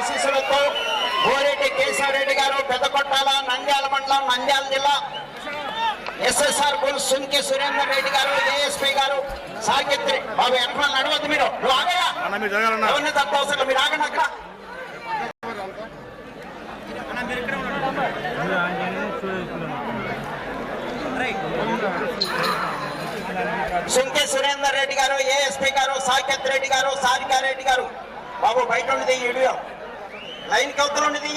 ఆశీస్సులతో గోరెడ్డి కేశవరెడ్డి గారు పెద్దకొట్టాల నంద్యాల మండలం నంద్యాల జిల్లా. ఎస్ఎస్ఆర్ బుల్ సుంకి సురేందర్ రెడ్డి గారు ఏఎస్పీ గారు సాగిత్రి బాబు వెనకాల నడవద్దు మీరు. నువ్వు ఆగయా ఎవరిని తప్ప అవసరం? మీరు ఆగండి అక్కడ. సుంకి సురేందర్ రెడ్డి గారు ఏఎస్పీ గారు సాకేత్ రెడ్డి గారు సారికా రెడ్డి గారు. బాబు బయట ఉన్నది ఈ వీడియో. లైన్ కవతలు ఉన్నది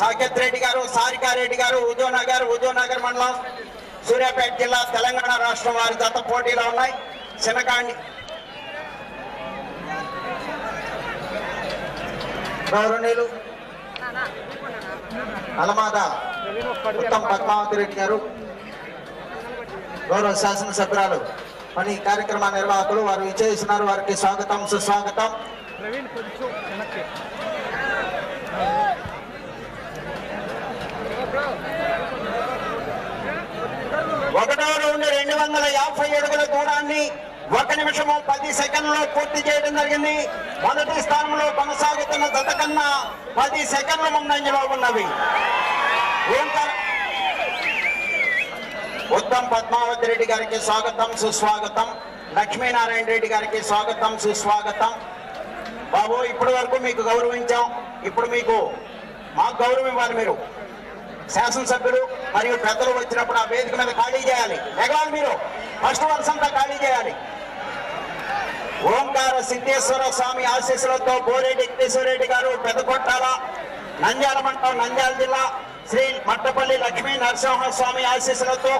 సాకేత్ రెడ్డి గారు సారికా రెడ్డి గారు ఉదయనగర్ ఉదయనగర్ మండలం సూర్యాపేట జిల్లా తెలంగాణ రాష్ట్రం వారి దత్త పోటీలో ఉన్నాయి. చిన్నకాండి గౌరవనీయులు అలమాద ఉత్తమ్ పద్మావతి రెడ్డి గారు గౌరవ శాసనసభ్యురాలు ఈ కార్యక్రమ నిర్వాహకులు వారు విచ్చేస్తున్నారు వారికి స్వాగతం సుస్వాగతం. ఒకటో రౌండ్ రెండు వందల యాభై అడుగుల దూరాన్ని ఒక నిమిషము పది సెకండ్లో పూర్తి చేయడం జరిగింది. మొదటి స్థానంలో కొనసాగుతున్న జత కన్నా పది సెకండ్ల ముందంజలో ఉన్నవి. ఓంకార- ఉత్తమ్ పద్మావతి రెడ్డి గారికి స్వాగతం సుస్వాగతం. లక్ష్మీనారాయణ రెడ్డి గారికి స్వాగతం సుస్వాగతం. బాబు ఇప్పటి వరకు మీకు గౌరవించాం. ఇప్పుడు మీకు మాకు గౌరవం ఇవ్వాలి మీరు. శాసనసభ్యులు మరియు పెద్దలు వచ్చినప్పుడు ఆ వేదిక మీద ఖాళీ చేయాలి. ఎగవాలి మీరు. ఫస్ట్ వన్స్ అంతా ఖాళీ చేయాలి. ఓంకార సిద్ధేశ్వర స్వామి ఆశీస్సులతో బోరెడ్డి రెడ్డి గారు పెద్దకొట్టాల నంద్యాల మండలం నంద్యాల జిల్లా శ్రీ మట్టపల్లి లక్ష్మీ నరసింహ స్వామి ఆశీస్సులతో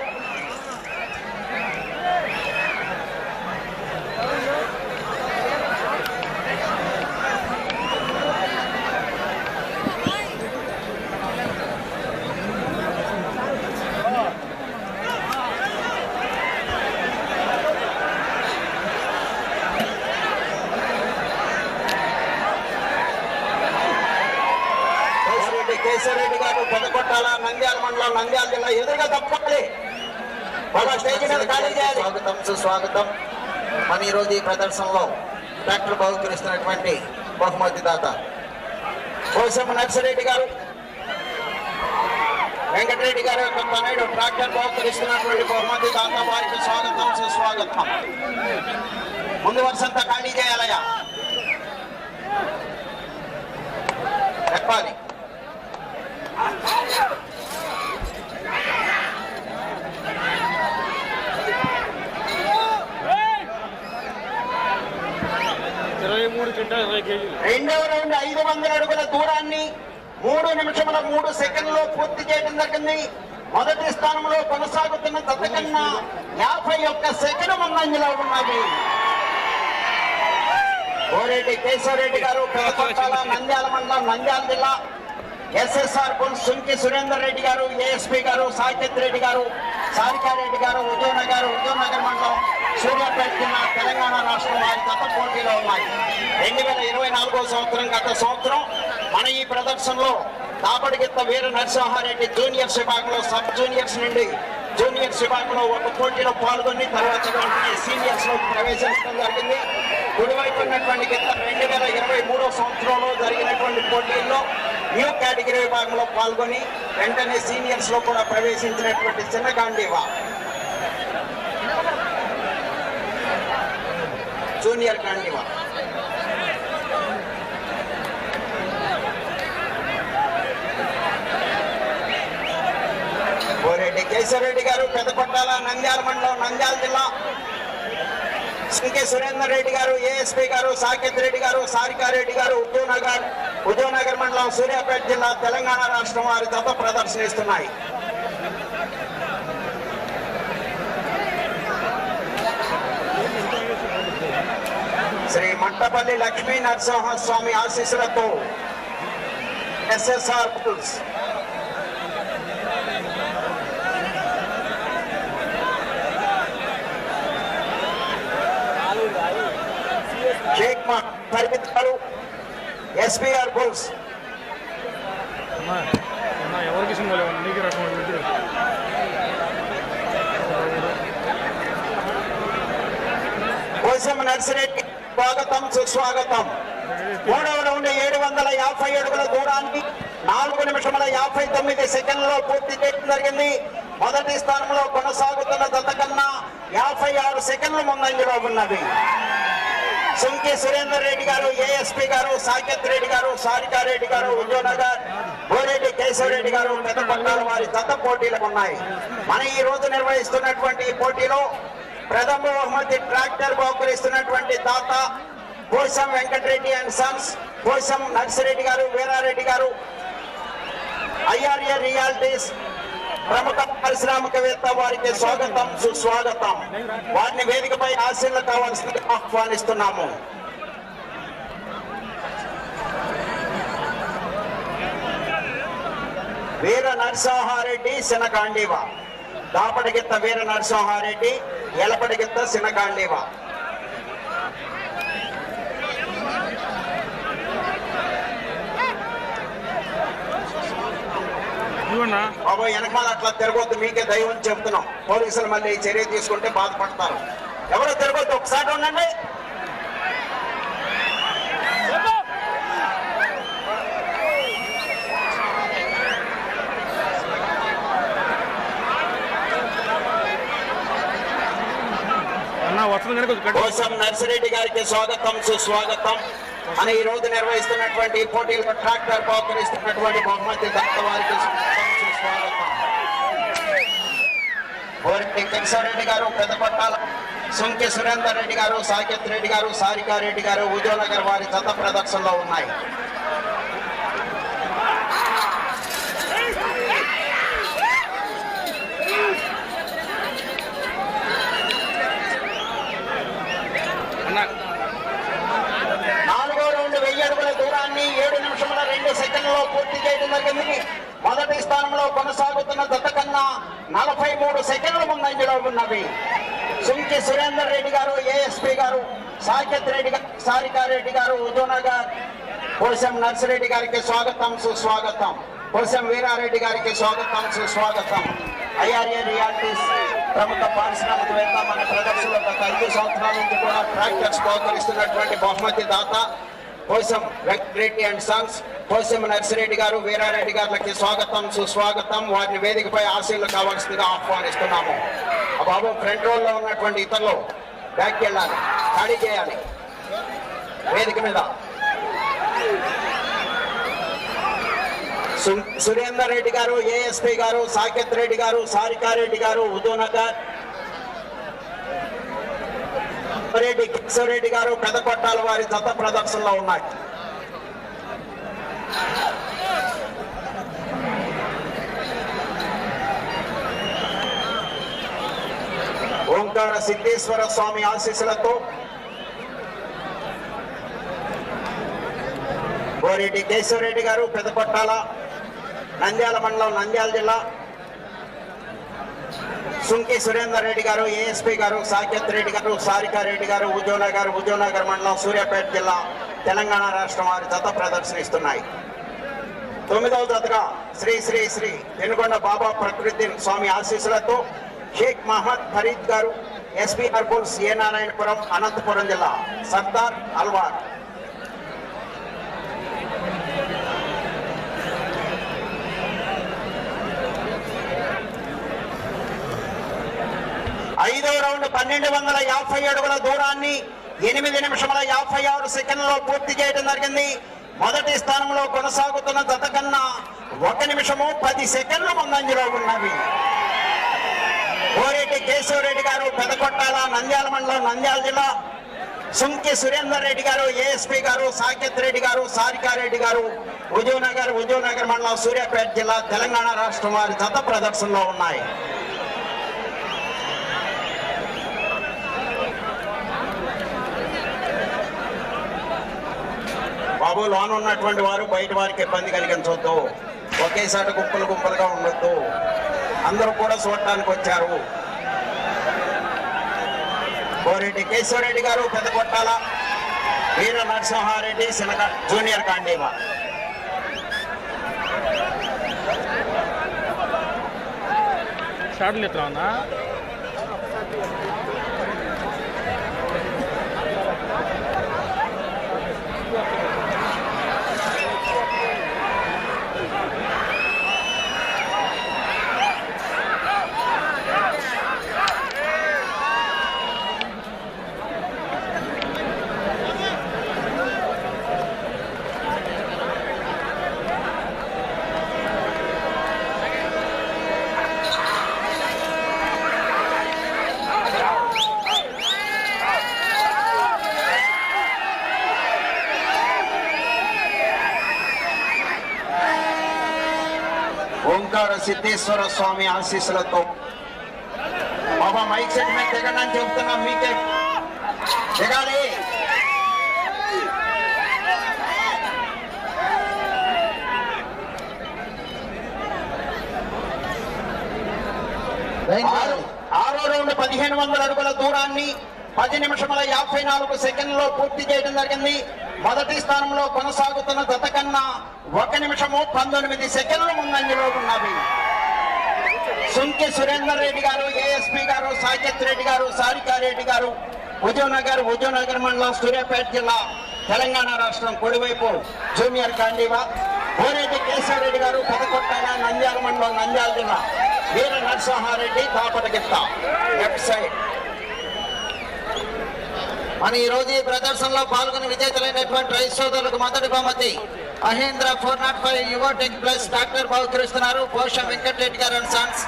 కేశవరెడ్డి కేశవరెడ్డి గారు పెదకొట్టాల నంద్యాల జిల్లా ఎదురుగా తప్పండి స్టేజ్ మీద ఖాళీ చేయాలి. స్వాగతం సుస్వాగతం. మన ఈరోజు ఈ ప్రదర్శనలో ట్రాక్టర్ బహుకరిస్తున్నటువంటి బహుమతి దాత కోసం నర్సిరెడ్డి గారు వెంకటరెడ్డి గారు యొక్క తనయుడు ట్రాక్టర్ బహుకరిస్తున్నటువంటి బహుమతి దాత వారికి స్వాగతం సుస్వాగతం. ముందు వరుసంతా ఖాళీ చేయాలయ్యా. చెప్పాలి ఇరవై మూడు కింటా ఇరవై కేజీలు రెండవ రౌండ్ ఐదు వందల అడుగుల దూరాన్ని మూడు నిమిషముల మూడు సెకండ్లో పూర్తి చేయడం జరిగింది. మొదటి స్థానంలో కొనసాగుతున్న గతకన్నా యాభై ఒక్క సెకండ్ ముందంజలో ఉన్నది కోరెడ్డి కేశవరెడ్డి గారు పెదకొట్టాల నంద్యాల మండలం నంద్యాల జిల్లా. ఎస్ఎస్ఆర్ బుల్ సుంకి సురేందర్ రెడ్డి గారు ఏఎస్పీ గారు సాకేత్ రెడ్డి గారు సారికారెడ్డి గారు ఉదయనగర్ ఉదయనగర్ మండలం సూర్యాపేట జిల్లా తెలంగాణ రాష్ట్రం వారి గత పోటీలో ఉన్నాయి. రెండు వేల ఇరవై నాలుగో సంవత్సరం గత సంవత్సరం మన ఈ ప్రదర్శనలో దాపడిగిత్త వీర నరసింహారెడ్డి జూనియర్స్ విభాగంలో సబ్ జూనియర్స్ నుండి జూనియర్స్ విభాగంలో ఒక పోటీలో పాల్గొని తర్వాత వెంటనే సీనియర్స్లో ప్రవేశించడం జరిగింది. కుడివైపు ఉన్నటువంటి గిత్త రెండు వేల ఇరవై మూడో సంవత్సరంలో జరిగినటువంటి పోటీల్లో న్యూ కేటగిరీ విభాగంలో పాల్గొని వెంటనే సీనియర్స్లో కూడా ప్రవేశించినటువంటి చిన్న జూనియర్ గాంధీవా కోరెడ్డి కేశవరెడ్డి గారు పెద్దపట్టాల నంద్యాల మండలం నంద్యాల జిల్లా. సింకే సురేందర్ రెడ్డి గారు ఏఎస్పీ గారు సాకేత్ రెడ్డి గారు సారికారెడ్డి గారు ఉద్యోనగర్ ఉద్యోనగర్ మండలం సూర్యాపేట జిల్లా తెలంగాణ రాష్ట్రం వారి జత ప్రదర్శనిస్తున్నాయి. శ్రీ మట్టపల్లి లక్ష్మీ నరసింహ స్వామి ఆశీస్సులతో ఎస్ఎస్ఆర్ పుల్స్ షేక్ మా పరిమిత్ గారు ఎస్పీఆర్ బుల్స్ అమ్మా అమ్మా ఎవరికి సింగల్ నీకు రకం ఇద్దరు కోసం నర్సిరెడ్డి స్వాగతం సుస్వాగతం. మూడవలో ఉండే ఏడు వందల యాభై అడుగుల దూరాన్ని నాలుగు నిమిషముల యాభై తొమ్మిది సెకండ్లలో పూర్తి చేయడం జరిగింది. మొదటి స్థానంలో కొనసాగుతున్న దత కన్నా యాభై ఆరు సెకండ్లు ముందంజలో ఉన్నవి సుంకి సురేందర్ రెడ్డి గారు ఏఎస్పీ గారు సాకేత్ రెడ్డి గారు సారికా రెడ్డి గారు విజయనగర్ గోరెడ్డి కేశవరెడ్డి గారు పెద్దపట్టాల వారి దత్త పోటీలు ఉన్నాయి. మన ఈ రోజు నిర్వహిస్తున్నటువంటి ఈ పోటీలో ప్రథమ బహుమతి ట్రాక్టర్ బహుకరిస్తున్నటువంటి దాత పోసం వెంకటరెడ్డి అండ్ సన్స్. పోసం నర్సిరెడ్డి గారు వీరారెడ్డి గారు. ఐఆర్ఏ రియాలిటీస్ ప్రముఖ పారిశ్రామికవేత్త వారికి స్వాగతం సుస్వాగతం. వారిని వేదికపై ఆశీర్లు కావాల్సిందిగా ఆహ్వానిస్తున్నాము. వీర నరసింహారెడ్డి సినకాండివ దాపడిగిత్త వీర నరసింహారెడ్డి ఎలపడిగిత్త సినకాండివ. బాబు వెనకాల అట్లా తిరగొద్దు మీకే దైవం చెప్తున్నాం. పోలీసులు మళ్ళీ చర్య తీసుకుంటే బాధపడతారు. ఎవరో తిరగొద్దు ఒకసారి ఉండండి. కోసం నర్సిరెడ్డి గారికి స్వాగతం సుస్వాగతం. అని ఈ రోజు నిర్వహిస్తున్నటువంటి పోటీలకు ట్రాక్టర్ బహుకరిస్తున్నటువంటి బహుమతి దత్త వారికి స్వాగతం సుస్వాగతం. కోరెడ్డి కిషోరెడ్డి గారు పెద్దపట్టాల సుంకి సురేందర్ రెడ్డి గారు సాకేత్ రెడ్డి గారు సారికారెడ్డి గారు గారు ఉద్యోనగర్ వారి దత్త ప్రదర్శనలో ఉన్నాయి అన్న నాలుగో రౌండ్ వెయ్యి అడుగుల దూరాన్ని ఏడు నిమిషముల రెండు సెకండ్లలో పూర్తి చేయడం జరిగింది మొదటి స్థానంలో కొనసాగుతున్న దత్త కన్నా నలభై మూడు సెకండ్ల ముందంజలో ఉన్నవి. సుంకి సురేందర్ రెడ్డి గారు ఏఎస్పీ గారు సాకేత్ రెడ్డి గారు సారికా రెడ్డి గారు ఉదయనగర్ కోశం నర్సిరెడ్డి గారికి స్వాగతం సుస్వాగతం. కోశం వీరారెడ్డి గారికి స్వాగతం సుస్వాగతం. ఐఆర్ఏ రియాలిటీస్ ప్రముఖ పారిశ్రామికవేత్త మన ప్రదర్శనలో గత ఐదు సంవత్సరాల నుంచి కూడా ట్రాక్టర్స్ బహుకరిస్తున్నటువంటి బహుమతి దాత కోశం వెంకటరెడ్డి అండ్ సన్స్ కోశం నర్సిరెడ్డి గారు వీరారెడ్డి గారికి స్వాగతం సుస్వాగతం. వారిని వేదికపై ఆశీర్లు కావాల్సిందిగా ఆహ్వానిస్తున్నాము. బాబు ఫ్రంట్ రోల్లో ఉన్నటువంటి ఇతరులు బ్యాక్ వెళ్ళాలి ఖాళీ చేయాలి. వేదిక మీద. సు- సురేందర్ రెడ్డి గారు ఏఎస్పీ గారు సాకేత్ రెడ్డి గారు సారికారెడ్డి గారు ఉదోనగర్ రెడ్డి కిషోరెడ్డి గారు పెదకొట్టాల వారి జత ప్రదర్శనలో ఉన్నాయి. ఓంకార సిద్ధేశ్వర స్వామి ఆశీస్సులతో గోరెడ్డి కేశవరెడ్డి గారు పెదపట్టాల నంద్యాల మండలం నంద్యాల జిల్లా సుంకి సురేందర్ రెడ్డి గారు ఏఎస్పీ గారు సాకేత్ రెడ్డి గారు సారికా రెడ్డి గారు ఉద్యోనగర్ ఉద్యోనగర్ మండలం సూర్యాపేట జిల్లా తెలంగాణ రాష్ట్రం వారి జత ప్రదర్శనిస్తున్నాయి. తొమ్మిదవ జతగా శ్రీ శ్రీ శ్రీ వెనుకొండ బాబా ప్రకృతి స్వామి ఆశీస్సులతో షేక్ మహమ్మద్ ఫరీద్ గారు ఎస్పీ అర్బుల్స్ ఏ నారాయణపురం అనంతపురం జిల్లా సర్దార్ అల్వార్ ఐదో రౌండ్ పన్నెండు వందల యాభై అడుగుల దూరాన్ని ఎనిమిది నిమిషముల యాభై ఆరు సెకండ్లలో పూర్తి చేయడం జరిగింది. మొదటి స్థానంలో కొనసాగుతున్న జత కన్నా ఒక నిమిషము పది సెకండ్లు ముందంజలో ఉన్నవి. కోరేటి కేశవరెడ్డి గారు పెదకొట్టాల నంద్యాల మండలం నంద్యాల జిల్లా. సుంకి సురేందర్ రెడ్డి గారు ఏఎస్పీ గారు సాకేత్ రెడ్డి గారు సారికారెడ్డి గారు ఉదయనగర్ ఉదయనగర్ మండలం సూర్యాపేట జిల్లా తెలంగాణ రాష్ట్రం వారి జత ప్రదర్శనలో ఉన్నాయి. బాబు లోన ఉన్నటువంటి వారు బయట వారికి ఇబ్బంది కలిగించవద్దు ఒకేసారి గుంపులు గుంపులుగా ఉండొద్దు. అందరూ కూడా చూడటానికి వచ్చారు. కోరెడ్డి కేశవరెడ్డి గారు పెద్ద కొట్టాల. వీర నరసింహారెడ్డి సినక జూనియర్ కాండీవా షాట్లు ఎత్తున్నా ఓంకార సిద్ధేశ్వర స్వామి ఆశీస్సులతో. బాబా మైక్ సెట్ మీద దిగండి చెప్తున్నా మీకే దిగాలి ఆరు రౌండ్ పదిహేను వందల అడుగుల దూరాన్ని పది నిమిషముల యాభై నాలుగు సెకండ్లో పూర్తి చేయడం జరిగింది. మొదటి స్థానంలో కొనసాగుతున్న జత కన్నా ఒక నిమిషము పంతొమ్మిది సెకండ్లు ముందంజలో ఉన్నవి. సుంకి సురేందర్ రెడ్డి గారు ఏఎస్పీ గారు సాకేత్ రెడ్డి గారు సారికారెడ్డి గారు హుజూర్నగర్ హుజూర్నగర్ మండలం సూర్యాపేట జిల్లా తెలంగాణ రాష్ట్రం కుడివైపు జూనియర్ కాండీవా కోరెడ్డి కేశవరెడ్డి గారు పెదకొట్టాల నంద్యాల మండలం నంద్యాల జిల్లా వీర నరసింహారెడ్డి దాపటగిత్త లెఫ్ట్ సైడ్. మన ఈరోజు ఈ ప్రదర్శనలో పాల్గొని విజేతలైనటువంటి రైతు సోదరులకు మొదటి బహుమతి. Mahindra four naught five Yuvo Tech plus tractor బహుకరిస్తున్నారు. Posham Venkatreddy garu and sons.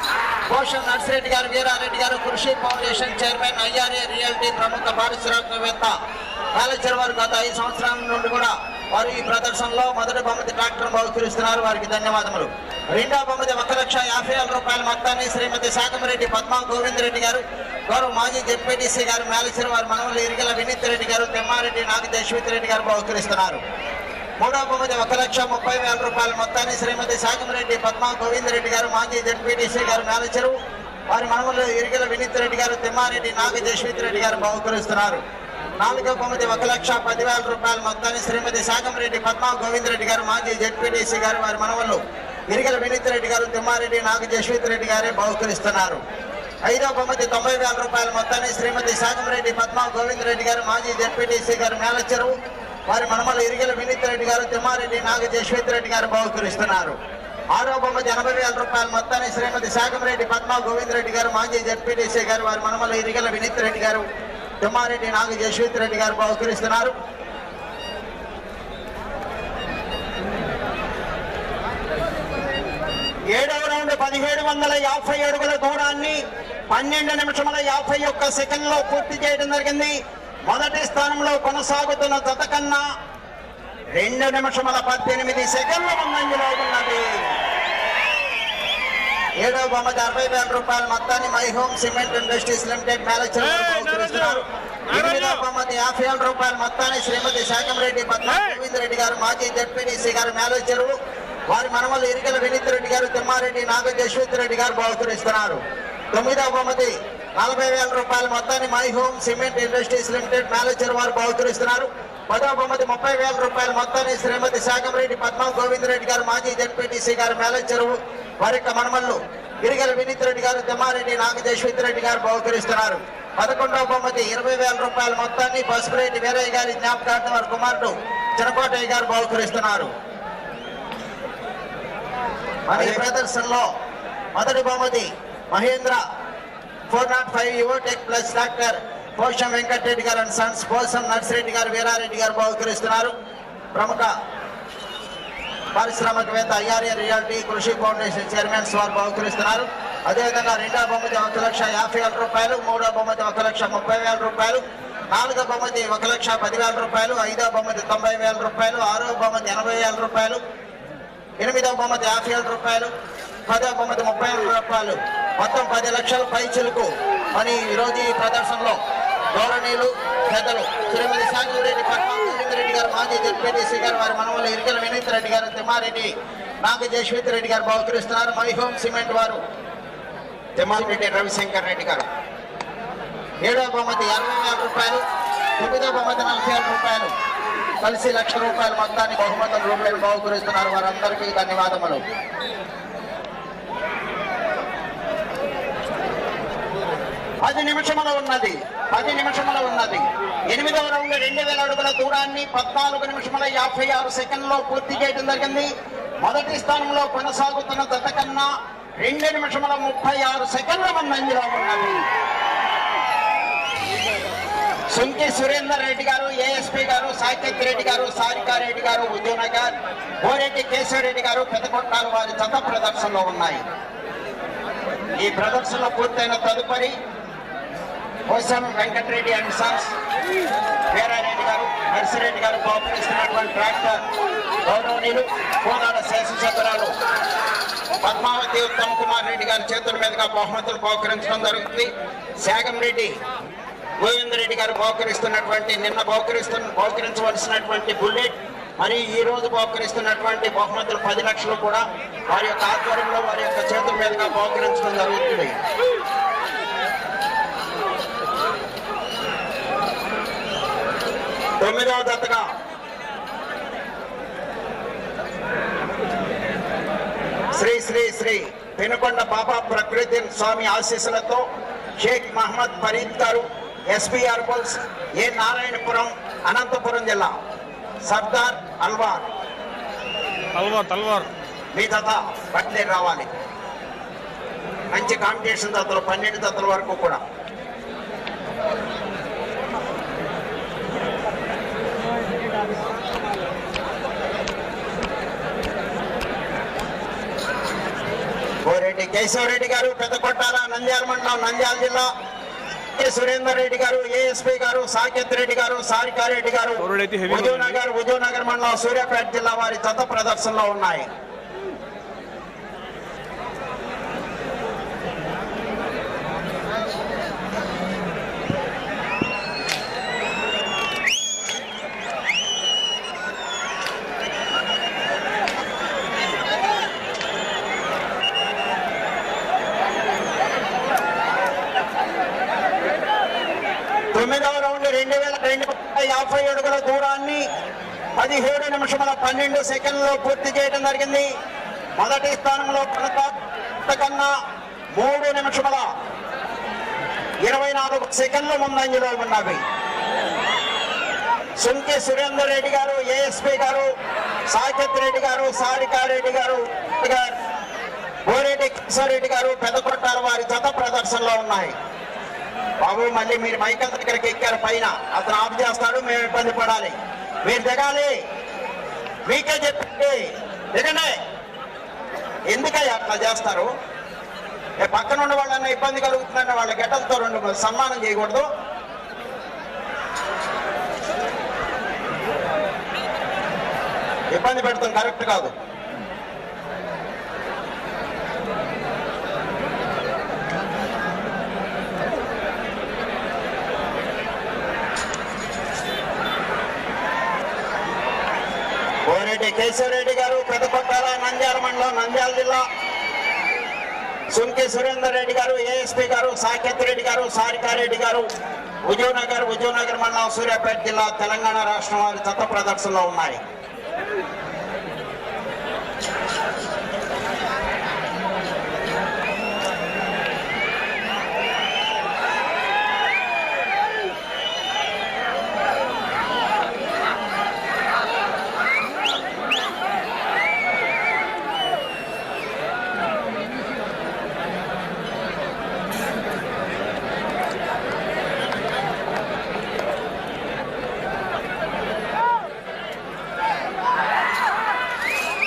పోషం Narsireddy గారు వీరారెడ్డి గారు కృషి ఫౌండేషన్ చైర్మన్ ఐఆర్ఏ రియల్టీ ప్రముఖ పారిశ్రామికవేత్త. మేనేజర్ వారు గత ఐదు సంవత్సరాల నుండి కూడా వారు ఈ ప్రదర్శనలో మొదటి బహుమతి డాక్టర్ బహుకరిస్తున్నారు. వారికి ధన్యవాదములు. రెండవ బహుమతి ఒక లక్ష యాభై వేల రూపాయల మొత్తాన్ని శ్రీమతి శాఖమరెడ్డి పద్మా గోవింద్ రెడ్డి గారు గౌరవ మాజీ జెడ్పీటీసీ గారు మేలేశ్వర వారు మనవలు ఇరిగల వినీత్ రెడ్డి గారు తెమ్మారెడ్డి నాగ రెడ్డి గారు బహుకరిస్తున్నారు. మూడవ బహుమతి ఒక లక్ష ముప్పై వేల రూపాయల మొత్తాన్ని శ్రీమతి శాఖమరెడ్డి పద్మా గోవింద్ రెడ్డి గారు మాజీ జడ్పీటీసీ గారు మేనేజరు వారి మనములు ఇరిగల వినీత్ రెడ్డి గారు తిమ్మారెడ్డి నాగ జశ్విత్ రెడ్డి గారు బహుకరిస్తున్నారు. నాలుగో బహుమతి ఒక లక్ష పదివేల రూపాయల మొత్తాన్ని శ్రీమతి శాఖమరెడ్డి పద్మా గోవింద్ రెడ్డి గారు మాజీ జడ్పీటీసీ గారు వారి మనవలు ఇరిగల వినీత్ రెడ్డి గారు తిమ్మారెడ్డి నాగ జశ్విత్ రెడ్డి గారే బహుకరిస్తున్నారు. ఐదో బహుమతి తొంభై వేల రూపాయల మొత్తాన్ని శ్రీమతి శాకంరెడ్డి పద్మా గోవిందరెడ్డి గారు మాజీ జెడ్పీటీసీ గారు మేలచెరు. వారి మనమల ఇరిగల వినీత్ రెడ్డి గారు తిమ్మారెడ్డి నాగ జశ్వంత్ రెడ్డి గారు బహుకరిస్తున్నారు. ఆరో బహుమతి ఎనభై వేల రూపాయల మొత్తాన్ని శ్రీమతి శాఖంరెడ్డి పద్మ గోవింద్ రెడ్డి గారు మాజీ జడ్పీటీసీ గారు వారి మనమల ఇరిగల వినీత్ రెడ్డి గారు తిమ్మారెడ్డి నాగ జశ్వంత్ రెడ్డి గారు బహుకరిస్తున్నారు. ఏడవ రౌండ్ పదిహేడు వందల యాభై అడుగుల దూరాన్ని పన్నెండు నిమిషముల యాభై ఒక్క సెకండ్లో పూర్తి చేయడం జరిగింది. మొదటి స్థానంలో కొనసాగుతున్న జత కన్నా రెండు నిమిషముల పద్దెనిమిది సెకండ్ల ముందంజలో ఉన్నది. ఏడవ బొమ్మది అరవై వేల రూపాయల మొత్తాన్ని my home cement industries limited manager బొమ్మది యాభై వేల రూపాయల మొత్తాన్ని శ్రీమతి శాకంరెడ్డి పద్మా గోవింద్ రెడ్డి గారు మాజీ జడ్పీడీసీ గారు మేనేజరు వారి మనవలు ఇరిగల వినీత్ రెడ్డి గారు తిమ్మారెడ్డి నాగ జశ్వంత్ రెడ్డి గారు బహుకరిస్తున్నారు. తొమ్మిదవ బొమ్మది నలభై వేల రూపాయల మొత్తాన్ని my home cement industries limited manager వారు బహుకరిస్తున్నారు. పదో బహుమతి ముప్పై వేల రూపాయల మొత్తాన్ని శ్రీమతి శాకంరెడ్డి పద్మా గోవింద్ రెడ్డి గారు మాజీ జడ్పీటీసీ గారు మేనేజర్ వారి యొక్క మనమల్లు గిరిగల వినీత్ రెడ్డి గారు తిమ్మారెడ్డి నాగ రెడ్డి గారు బహుకరిస్తున్నారు. పదకొండవ బహుమతి ఇరవై వేల రూపాయల మొత్తాన్ని పసుపురెడ్డి వీరయ్య గారి జ్ఞాపకార్థం వారి కుమారుడు చినకోటయ్య గారు బహుకరిస్తున్నారు. మరి ప్రదర్శనలో మొదటి బహుమతి Mahindra four nought five Yuvatech plus tractor Posham Venkatareddy గారు అండ్ సన్స్ పోసం నర్సిరెడ్డి గారు వీరారెడ్డి గారు బహుకరిస్తున్నారు. ప్రముఖ పారిశ్రామికవేత్త IRA reality Krishi foundation chairmans వారు బహుకరిస్తున్నారు. అదేవిధంగా రెండో బహుమతి ఒక లక్ష యాభై వేల రూపాయలు మూడో బహుమతి ఒక లక్ష ముప్పై వేల రూపాయలు నాలుగో బహుమతి ఒక లక్ష పదివేల రూపాయలు ఐదో బహుమతి తొంభై వేల రూపాయలు ఆరో బహుమతి ఎనభై వేల రూపాయలు ఎనిమిదవ బహుమతి యాభై వేల రూపాయలు పదో బహుమతి ముప్పై వేల రూపాయలు. మొత్తం పది లక్షల పైచులకు అని ఈరోజు ఈ ప్రదర్శనలో గౌరవనీయులు పెద్దలు శ్రీమతి సాగురెడ్డి రెడ్డి గారు మాజీ జడ్పీటీసీ గారు వారి మనవలు ఇరికల వినీత్ రెడ్డి గారు తిమ్మారెడ్డి నాగ జశ్వంత్ రెడ్డి గారు బహుకరిస్తున్నారు. మైహోమ్ సిమెంట్ వారు తిమ్మారెడ్డి రవిశంకర్ రెడ్డి గారు. ఏడవ బహుమతి అరవై వేల రూపాయలు తొమ్మిదవ బహుమతి నలభై వేల రూపాయలు కలిసి లక్ష రూపాయల మొత్తాన్ని బహుమతుల రూపాయలు బహుకరిస్తున్నారు వారందరికీ ధన్యవాదములు. పది నిమిషముల ఉన్నది. పది నిమిషముల ఉన్నది. ఎనిమిదవ రౌండ్ రెండు వేల అడుగుల దూరాన్ని పద్నాలుగు నిమిషముల యాభై ఆరు సెకండ్లో పూర్తి చేయడం జరిగింది. మొదటి స్థానంలో కొనసాగుతున్న దత కన్నా రెండు నిమిషముల ముప్పై ఆరు సెకండ్ల ముందంజలో ఉన్నది. సుంకి సురేందర్ రెడ్డి గారు ఏఎస్పీ గారు సాకేత్ రెడ్డి గారు సారికా రెడ్డి గారు ఉద్యోనగర్ కోరెడ్డి కేశవరెడ్డి గారు పెదకొట్టాలు వారి జత ప్రదర్శనలో ఉన్నాయి. ఈ ప్రదర్శన పూర్తయిన తదుపరి కోసం వెంకటరెడ్డి అండ్ సన్స్ వీరారెడ్డి గారు నర్సిరెడ్డి గారు బహుకరిస్తున్నటువంటి ట్రాక్టర్ గౌరవనీయులు కోదాడ శాసనసభ్యురాలు పద్మావతి ఉత్తమ్ కుమార్ రెడ్డి గారి చేతుల మీదుగా బహుమతులు బహుకరించడం జరుగుతుంది. శాగం రెడ్డి గోవింద రెడ్డి గారు బహుకరిస్తున్నటువంటి నిన్న బహుకరిస్తు బహుకరించవలసినటువంటి బుల్లెట్ మరి ఈ రోజు బహుకరిస్తున్నటువంటి బహుమతులు పది లక్షలు కూడా వారి యొక్క ఆధ్వర్యంలో వారి యొక్క చేతుల మీదుగా బహుకరించడం జరుగుతుంది. తొమ్మిదవ దత్తగా శ్రీ శ్రీ శ్రీ పెనుకొండ బాబా ప్రకృతి స్వామి ఆశీస్సులతో Sheikh Mohammad Farid garu SPR bulls A Narayanapuram Anantapuram జిల్లా సర్దార్ అల్వార్. తల్వార్ తల్వార్ మీ దత బట్లే రావాలి. మంచి కాంపిటీషన్ దత్తలు పన్నెండు దత్తల వరకు కూడా. కోరెడ్డి కేశవరెడ్డి గారు పెద్దకొట్టాల నంద్యాల మండలం నంద్యాల జిల్లా. కె. సురేందర్ రెడ్డి గారు ఏఎస్పీ గారు సాకేత్ రెడ్డి గారు సారికారెడ్డి గారు కోరుడైతే heavy హుజూర్ నగర్ హుజూర్ నగర్ మండలం సూర్యాపేట జిల్లా వారి జత ప్రదర్శనలో ఉన్నాయి తొమ్మిదవ రౌండ్ రెండు వేల రెండు వందల యాభై అడుగుల దూరాన్ని పదిహేడు నిమిషముల పన్నెండు సెకండ్లో పూర్తి చేయడం జరిగింది. మొదటి స్థానంలో కొనసాగుతున్న కన్నా మూడు నిమిషముల ఇరవై నాలుగు సెకండ్లు ముందంజలో ఉన్నవి. సుంకి సురేందర్ రెడ్డి గారు ఏఎస్పీ గారు సాకేత్ రెడ్డి గారు సారికారెడ్డి గారు గారు గోరెడ్డి కిషోరెడ్డి గారు పెద్దకొట్టాల వారి జత ప్రదర్శనలో ఉన్నాయి. బాబు మళ్ళీ మీరు మైకల్ దగ్గరికి ఎక్కారు. పైన అతను ఆఫ్ చేస్తాడు మేము ఇబ్బంది పడాలి. మీరు దిగాలి మీకే చెప్పండి. దిగండి ఎందుకయ్యా అట్లా చేస్తారు? పక్కన ఉన్న వాళ్ళన్నా ఇబ్బంది కలుగుతుందంటే వాళ్ళ గెటలతో రెండు సన్మానం చేయకూడదు. ఇబ్బంది పెడతాం కరెక్ట్ కాదు. కోరెడ్డి కేశవరెడ్డి గారు పెద్దపట్టాల నంద్యాల మండలం నంద్యాల జిల్లా. సుంకి సురేందర్ రెడ్డి గారు ఏఎస్పీ గారు సాకేత్ రెడ్డి గారు సారికారెడ్డి గారు విజయనగర్ విజయనగర్ మండలం సూర్యాపేట జిల్లా తెలంగాణ రాష్ట్రం వారి జత ప్రదర్శనలో ఉన్నాయి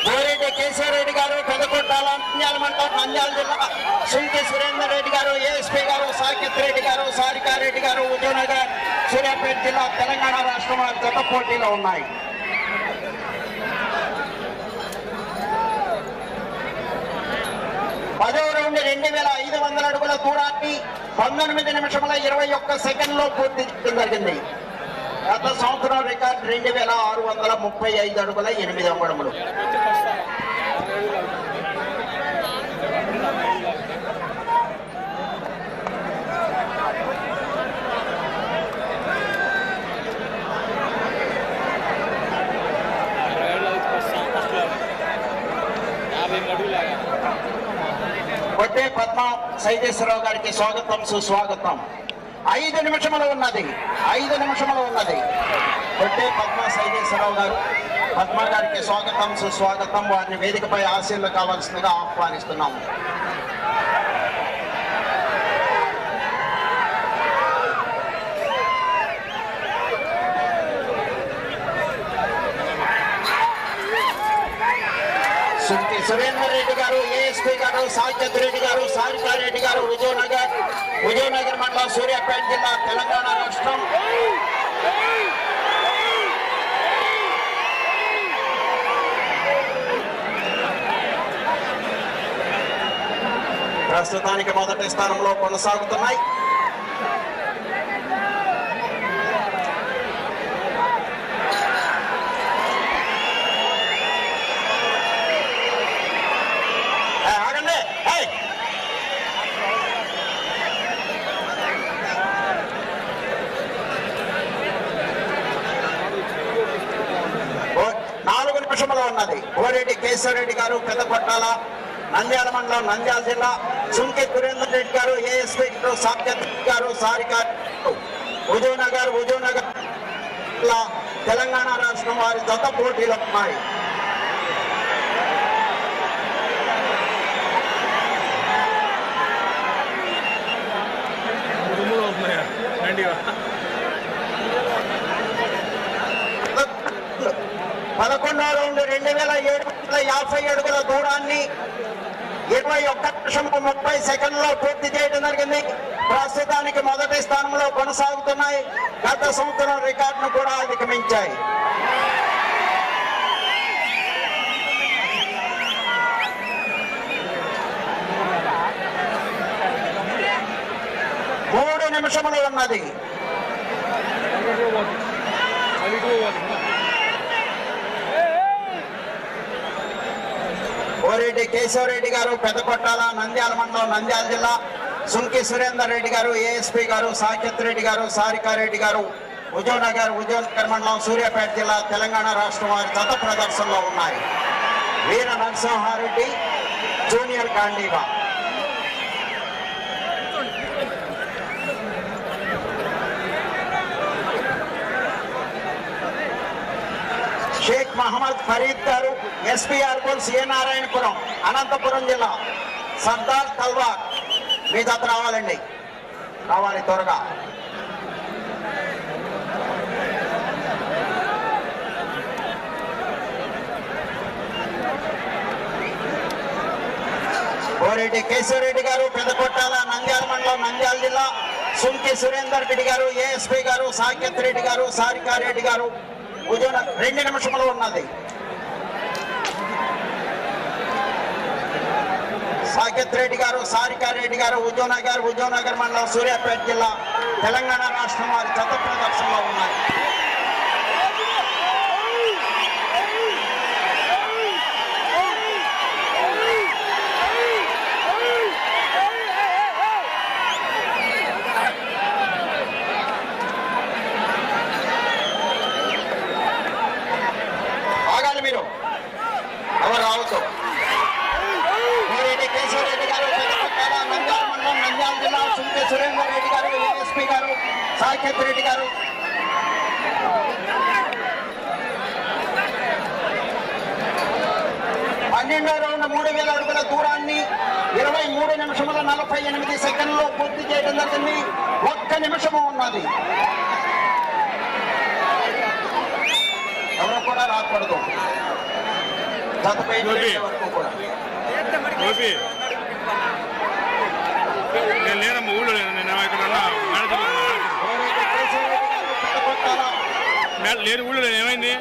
కోరెడ్డి కేశవరెడ్డి గారు పెదకొట్టాల నంద్యాల మండలం నంద్యాల జిల్లా సుంటి సురేందర్ రెడ్డి గారు ఏఎస్పీ గారు సాకిత్ రెడ్డి గారు సారికారెడ్డి గారు ఉదయనగర్ సూర్యాపేట జిల్లా తెలంగాణ రాష్ట్రం వారి జత పోటీలో ఉన్నాయి. పదో రౌండ్ రెండు వేల ఐదు వందల అడుగుల దూరాన్ని పంతొమ్మిది నిమిషముల ఇరవై ఒక్క సెకండ్లో పూర్తి జరిగింది. గత సంవత్సరం రికార్డ్ రెండు వేల ఆరు వందల ముప్పై ఐదు అడుగుల ఎనిమిది అంగుళములు కొట్టే పద్మ సైదేశ్వరరావు గారికి స్వాగతం సుస్వాగతం. ఐదు నిమిషములు ఉన్నది ఐదు నిమిషములు ఉన్నది. కొట్టే పద్మ సైదేశ్వరరావు గారు పద్మ గారికి స్వాగతం సుస్వాగతం. వారిని వేదికపై ఆశీర్లు కావాల్సిందిగా ఆహ్వానిస్తున్నాము సురేందర్ రెడ్డి గారు గారు సాయిచంద్ర రెడ్డి గారు సారికారెడ్డి గారు విజయనగర్ విజయనగర్ మండలం సూర్యాపేట జిల్లా తెలంగాణ రాష్ట్రం. ప్రస్తుతానికి మొదటి స్థానంలో కొనసాగుతున్నాయి. ఉన్నది. ఓరెడ్డి కేశవరెడ్డి గారు పెద్దపట్టాల నంద్యాల మండలం నంద్యాల జిల్లా. సుంకి సురేందర్ రెడ్డి గారు ఏఎస్పీ గారు సాకేత్ గారు సారిక హుజూర్నగర్ హుజూర్నగర్ జిల్లా, తెలంగాణ రాష్ట్రం వారి జత పోటీలు ఉన్నాయి. పదకొండో రౌండ్ రెండు వేల ఏడు వందల యాభై అడుగుల దూరాన్ని ఇరవై ఒక్క నిమిషం ముప్పై సెకండ్లో పూర్తి చేయడం జరిగింది. ప్రస్తుతానికి మొదటి స్థానంలో కొనసాగుతున్నాయి. గత సంవత్సరం రికార్డును కూడా అధిగమించాయి. మూడు నిమిషములు ఉన్నది. ఓరెడ్డి కేశవరెడ్డి గారు పెద్దపట్టాల నంద్యాల మండలం నంద్యాల జిల్లా. సుంకి సురేందర్ రెడ్డి గారు ఏఎస్పీ గారు సాకేత్ రెడ్డి గారు సారికారెడ్డి గారు హుజూర్నగర్ హుజూర్నగర్ మండలం సూర్యాపేట జిల్లా తెలంగాణ రాష్ట్రం వారి గత ప్రదర్శనలో ఉన్నాయి. Veera Narasimha Reddy junior గాంధీవా Sheikh Mohammed Fareed garu S P R coals A Narayanapuram Anantapuram జిల్లా. సర్దార్ తల్వార్ మీ జత రావాలండి. రావాలి త్వరగా. కోరెడ్డి కేశవరెడ్డి గారు పెద్దకొట్టాల నంద్యాల మండలం నంద్యాల జిల్లా. సుంకి సురేందర్ రెడ్డి గారు ఏఎస్పీ గారు సాకేత్ రెడ్డి గారు సారికారెడ్డి గారు. ఉదయం రెండు నిమిషములు ఉన్నది. సాకేత్ రెడ్డి గారు సారికారెడ్డి గారు ఉద్యోనగర్ ఉద్యోనగర్ మండలం సూర్యాపేట జిల్లా తెలంగాణ రాష్ట్రం వారి గత ప్రదర్శనలో ఉన్నాయి ఆగాలి మీరు ఎవరు రావద్దు కోరెడ్డి కేశవరెడ్డి గారు పెద్దపట్టాల నంద్యాల మండలం నంద్యాల జిల్లా సుంకే సురేందర్ రెడ్డి గారు ఏఎస్పీ గారు సాకేత్ రెడ్డి గారు. పన్నెండో రౌండ్ మూడు వేల అడుగుల దూరాన్ని ఇరవై మూడు నిమిషముల నలభై ఎనిమిది సెకండ్లో పూర్తి చేయడం జరిగింది. ఒక్క నిమిషము ఉన్నది. ఎవరు కూడా రాకూడదు. గోపి. వరకు కూడా గోపి నేను లేనమ్మా ఊళ్ళో లేను నేను ఇక్కడ ఉన్నా మేనేజర్ కోరెడ్డి కేశవరెడ్డి గారు పెద్దపట్టాల లేని ఊళ్ళో ఏమైంది?